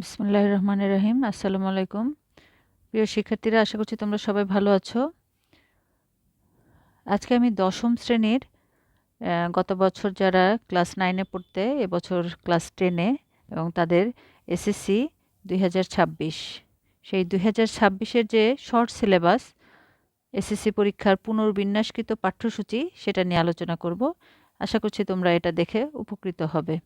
বিসমুল্লাহ রহমান রহিম, আসসালামু আলাইকুম। প্রিয় শিক্ষার্থীরা, আশা করছি তোমরা সবাই ভালো আছো। আজকে আমি দশম শ্রেণির গত বছর যারা ক্লাস নাইনে পড়তে, এবছর ক্লাস টেনে এবং তাদের এসএসসি দুই হাজার ছাব্বিশ। সেই দুই ছাব্বিশের যে শর্ট সিলেবাস, এসএসসি পরীক্ষার পুনর্বিন্যাসকৃত পাঠ্যসূচি, সেটা নিয়ে আলোচনা করব। আশা করছি তোমরা এটা দেখে উপকৃত হবে।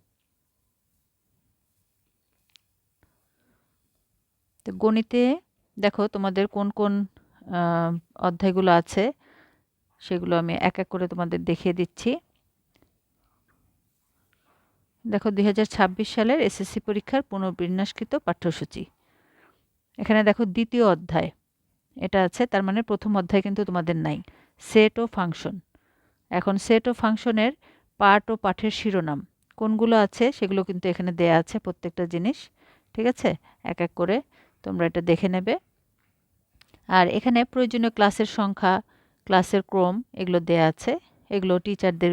তো গণিতে দেখো তোমাদের কোন কোন অধ্যায়গুলো আছে, সেগুলো আমি এক এক করে তোমাদের দেখিয়ে দিচ্ছি। দেখো দু হাজার ছাব্বিশ সালের এসএসসি পরীক্ষার পুনর্বিন্যাসকৃত পাঠ্যসূচি। এখানে দেখো দ্বিতীয় অধ্যায়, এটা আছে, তার মানে প্রথম অধ্যায় কিন্তু তোমাদের নাই সেট ও ফাংশন এখন সেট ও ফাংশনের পাঠ ও পাঠের শিরোনাম, কোনগুলো আছে সেগুলো কিন্তু এখানে দেয়া আছে প্রত্যেকটা জিনিস, ঠিক আছে? এক এক করে তোমরা এটা দেখে নেবে। আর এখানে প্রয়োজনীয় ক্লাসের সংখ্যা, ক্লাসের ক্রম এগুলো দেয়া আছে। এগুলো টিচারদের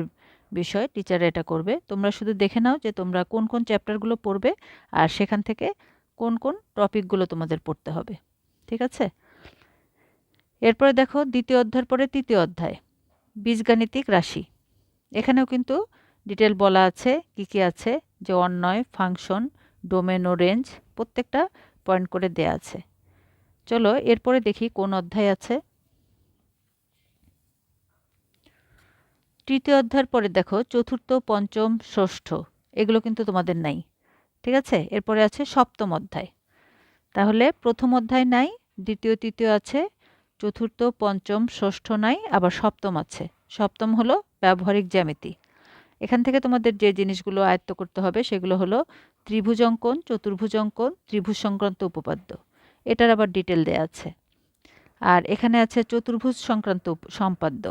বিষয় টিচার এটা করবে। তোমরা শুধু দেখে নাও যে তোমরা কোন কোন চ্যাপ্টারগুলো পড়বে আর সেখান থেকে কোন কোন টপিকগুলো তোমাদের পড়তে হবে। ঠিক আছে? এরপরে দেখো দ্বিতীয় অধ্যায়ের পরে তৃতীয় অধ্যায়, বীজগাণিতিক রাশি। এখানেও কিন্তু ডিটেল বলা আছে, কি কি আছে? যে অন্যয় ফাংশন, ডোমেন ও রেঞ্জ, প্রত্যেকটা পয়েন্ট করে দেয়া আছে। চলো, এরপরে দেখি কোন অধ্যায় আছে। তৃতীয় অধ্যায়ের পরে দেখো, চতুর্থ, পঞ্চম, ষষ্ঠ, এগুলো কিন্তু তোমাদের নাই। ঠিক আছে? এরপরে আছে সপ্তম অধ্যায়। তাহলে প্রথম অধ্যায় নাই, দ্বিতীয়, তৃতীয় আছে, চতুর্থ, পঞ্চম, ষষ্ঠ নাই, আবার সপ্তম আছে। সপ্তম হলো ব্যবহারিক জ্যামিতি। এখান থেকে তোমাদের যে জিনিসগুলো আয়ত্ত করতে হবে সেগুলো হলো ত্রিভুজ অঙ্কন, চতুর্ভুজ অঙ্কন, ত্রিভুজ সংক্রান্ত উপপাদ্য। এটার আবার ডিটেল দেয়া আছে। আর এখানে আছে চতুর্ভুজ সংক্রান্ত সম্পাদ্য।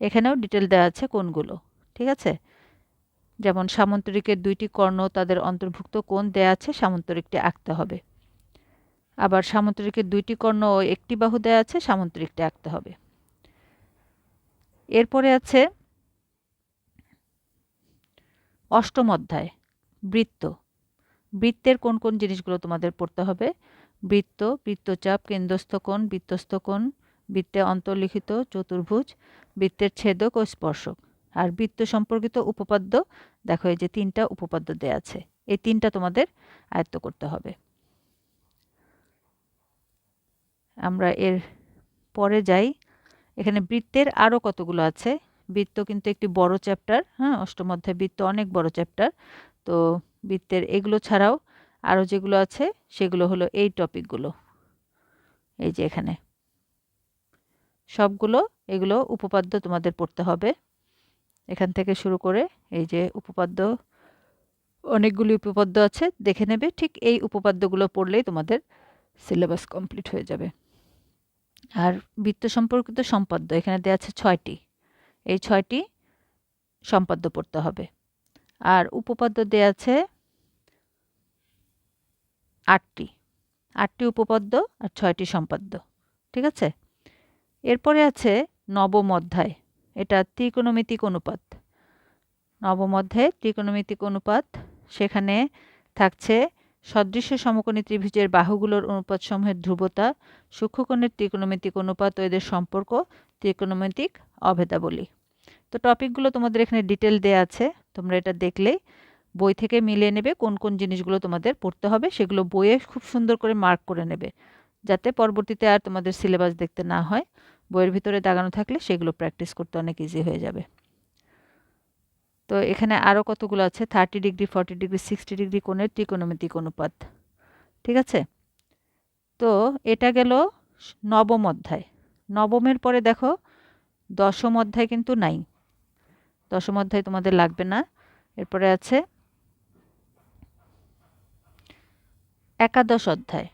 এখানেও ডিটেল দেওয়া আছে কোনগুলো, ঠিক আছে? যেমন সামন্তরিকের দুইটি কর্ণ তাদের অন্তর্ভুক্ত কোন দেয়া আছে, সামন্তরিকটি আঁকতে হবে। আবার সামন্তরিকের দুইটি কর্ণ ও একটি বাহু দেয়া আছে, সামন্তরিকটি আঁকতে হবে। এরপরে আছে অষ্টম অধ্যায়, বৃত্ত। বৃত্তের কোন কোন জিনিসগুলো তোমাদের পড়তে হবে? বৃত্ত, বৃত্তচাপ, কেন্দ্রস্থকোণ, বৃত্তস্থকোণ বৃত্তে অন্তর্লিখিত, চতুর্ভুজ, বৃত্তের ছেদক ও স্পর্শক। আর বৃত্ত সম্পর্কিত উপপাদ্য, দেখো এই যে তিনটা উপপাদ্য দেয়া আছে। এই তিনটা তোমাদের আয়ত্ত করতে হবে। আমরা এর পরে যাই। এখানে বৃত্তের আরও কতগুলো আছে? বৃত্ত কিন্তু একটি বড় চ্যাপ্টার হ্যাঁ অষ্টম অধ্যায় বৃত্ত, অনেক বড় চ্যাপ্টার তো বৃত্তের এগুলো ছাড়াও আরও যেগুলো আছে, সেগুলো হলো এই টপিকগুলো এই যে এখানে। সবগুলো এগুলো উপপাদ্য তোমাদের পড়তে হবে। এখান থেকে শুরু করে এই যে উপপাদ্য, অনেকগুলি উপপাদ্য আছে, দেখে নেবে। ঠিক এই উপপাদ্যগুলো পড়লেই তোমাদের সিলেবাস কমপ্লিট হয়ে যাবে। আর বৃত্ত সম্পর্কিত সম্পাদ্য, এখানে দেওয়া আছে ছয়টি। এই ছয়টি সম্পাদ্য পড়তে হবে। আর উপপাদ্য দেওয়া আছে আটটি। আটটি উপপাদ্য আর ছয়টি সম্পাদ্য। ঠিক আছে? এরপরে আছে নবম অধ্যায়। এটা ত্রিকোণমিতিক অনুপাত। নবম অধ্যায়ে, ত্রিকোণমিতিক অনুপাত। সেখানে থাকছে সদৃশ্য সমকোণী ত্রিভুজের বাহুগুলোর অনুপাত সমূহের ধ্রুবতা, সূক্ষ্মকোণের ত্রিকোণমিতিক অনুপাত ও এদের সম্পর্ক, ত্রিকোণমিতিক অভেদাবলী। তো টপিকগুলো তোমাদের এখানে ডিটেল দেয়া আছে, তোমরা এটা দেখলেই বই থেকে মিলিয়ে নেবে কোন কোন জিনিসগুলো তোমাদের পড়তে হবে, সেগুলো বইয়ে খুব সুন্দর করে মার্ক করে নেবে, যাতে পরবর্তীতে আর তোমাদের সিলেবাস দেখতে না হয়, বইয়ের ভিতরে দাগানো থাকলে সেগুলো প্র্যাকটিস করতে অনেক ইজি হয়ে যাবে। তো এখানে আরও কতগুলো আছে? Thirty degree forty degree sixty degree কোণের ত্রিকোণমিতিক অনুপাত, ঠিক আছে? তো এটা গেল নবম অধ্যায়, নবমের পরে দেখো দশম অধ্যায় কিন্তু নাই দশম অধ্যায় তোমাদের লাগবে না। এরপরে আছে একাদশ অধ্যায়।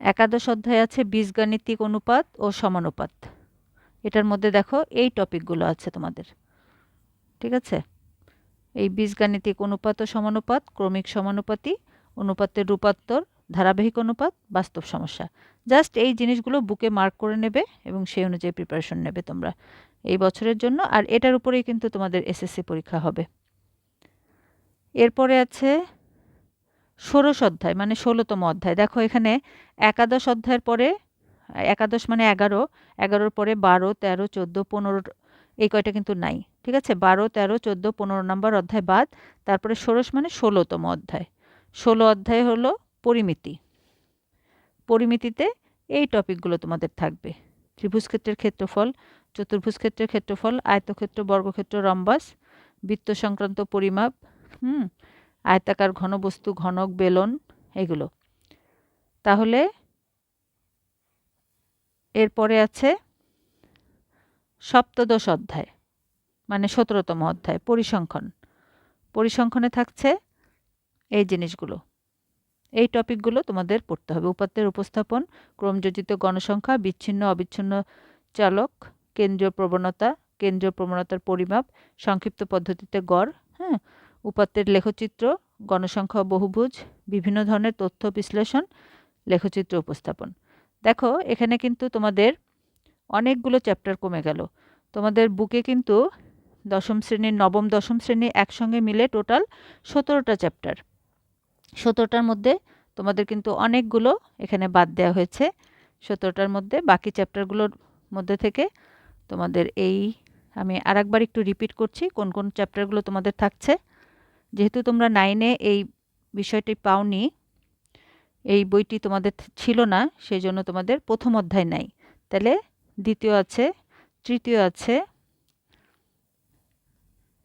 একাদশ অধ্যায় আছে বীজগাণিতিক অনুপাত ও সমানুপাত। এটার মধ্যে দেখো এই টপিকগুলো আছে তোমাদের। ঠিক আছে? এই বীজগাণিতিক অনুপাত ও সমানুপাত, ক্রমিক সমানুপাতি, অনুপাতের রূপান্তর, ধারাবাহিক অনুপাত, বাস্তব সমস্যা। জাস্ট এই জিনিসগুলো বুকে মার্ক করে নেবে এবং সেই অনুযায়ী প্রিপারেশন নেবে তোমরা। এই বছরের জন্য, আর এটার উপরেই কিন্তু তোমাদের এসএসসি পরীক্ষা হবে। এরপরে আছে ষোড়শ অধ্যায় মানে ষোলোতম অধ্যায়। দেখো এখানে একাদশ অধ্যায়ের পরে, একাদশ মানে এগারো, এগারোর পরে বারো, তেরো, চোদ্দ, পনেরো, এই কয়টা কিন্তু নাই, ঠিক আছে? বারো, তেরো, চোদ্দ, পনেরো নম্বর অধ্যায় বাদ, তারপরে ষোড়শ মানে ষোলোতম অধ্যায়। ষোলো অধ্যায় হলো পরিমিতি। পরিমিতিতে এই টপিকগুলো তোমাদের থাকবে। ত্রিভুজ ক্ষেত্রের ক্ষেত্রফল চতুর্ভুজ ক্ষেত্রের ক্ষেত্রফল, আয়তক্ষেত্র, বর্গক্ষেত্র, রম্বাস, বৃত্ত সংক্রান্ত পরিমাপ, হুম, আয়তাকার ঘনবস্তু, ঘনক, বেলন, এগুলো। তাহলে এরপরে আছে সপ্তদশ অধ্যায় মানে সতেরোতম অধ্যায়, পরিসংখ্যান। পরিসংখ্যানে থাকছে এই জিনিসগুলো। এই টপিকগুলো তোমাদের পড়তে হবে। উপাত্তের উপস্থাপন, ক্রমযোজিত গণসংখ্যা, বিচ্ছিন্ন, অবিচ্ছিন্ন চালক কেন্দ্রীয় প্রবণতা, কেন্দ্রীয় প্রবণতার পরিমাপ, সংক্ষিপ্ত পদ্ধতিতে গড় হ্যাঁ উপাত্তের লেখচিত্র, গণসংখ্যা বহুভুজ, বিভিন্ন ধরনের তথ্য বিশ্লেষণ, লেখচিত্র উপস্থাপন। দেখো, এখানে কিন্তু তোমাদের অনেকগুলো চ্যাপ্টার কমে গেল। তোমাদের বুকে কিন্তু দশম শ্রেণির নবম, দশম শ্রেণি একসঙ্গে মিলে টোটাল সতেরোটা চ্যাপ্টার। সতেরোটার মধ্যে তোমাদের কিন্তু অনেকগুলো এখানে বাদ দেওয়া হয়েছে। সতেরোটার মধ্যে বাকি চ্যাপ্টারগুলোর মধ্যে থেকে তোমাদের এই, আমি আরেকবার একটু রিপিট করছি, কোন কোন চ্যাপ্টারগুলো তোমাদের থাকছে। যেহেতু তোমরা নাইনে এই বিষয়টি পাওনি, এই বইটি তোমাদের ছিল না সেই জন্য তোমাদের প্রথম অধ্যায় নাই। তাহলে দ্বিতীয় আছে, তৃতীয় আছে,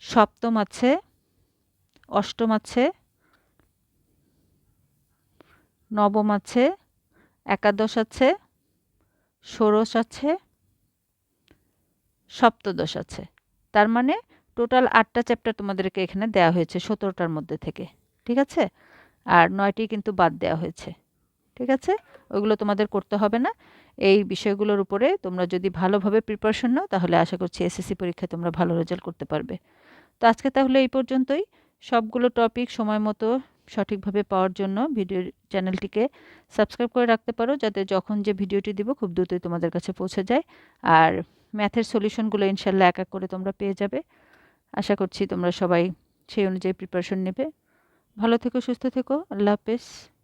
সপ্তম আছে, অষ্টম আছে, নবম আছে, একাদশ আছে, ষোড়শ আছে সপ্তদশ আছে। তার মানে টোটাল আটটা চ্যাপ্টার তোমাদেরকে এখানে দেওয়া হয়েছে সতেরোটার মধ্যে থেকে, ঠিক আছে? আর নয়টি কিন্তু বাদ দেওয়া হয়েছে, ঠিক আছে? ওইগুলো তোমাদের করতে হবে না। এই বিষয়গুলোর উপরে তোমরা যদি ভালোভাবে প্রিপারেশন নাও, তাহলে আশা করছি এসএসসি পরীক্ষায় তোমরা ভালো রেজাল্ট করতে পারবে। তো আজকে তাহলে এই পর্যন্তই। সবগুলো টপিক সময় মতো সঠিকভাবে পাওয়ার জন্য ভিডিও চ্যানেলটিকে সাবস্ক্রাইব করে রাখতে পারো, যাতে যখন যে ভিডিওটি দিব খুব দ্রুতই তোমাদের কাছে পৌঁছে যায়। আর ম্যাথের সলিউশনগুলো ইনশাল্লাহ এক এক করে তোমরা পেয়ে যাবে। আশা করছি তোমরা সবাই সেই অনুযায়ী প্রিপারেশন নেবে। ভালো থেকো, সুস্থ থেকো। আল্লাহ হাফেজ।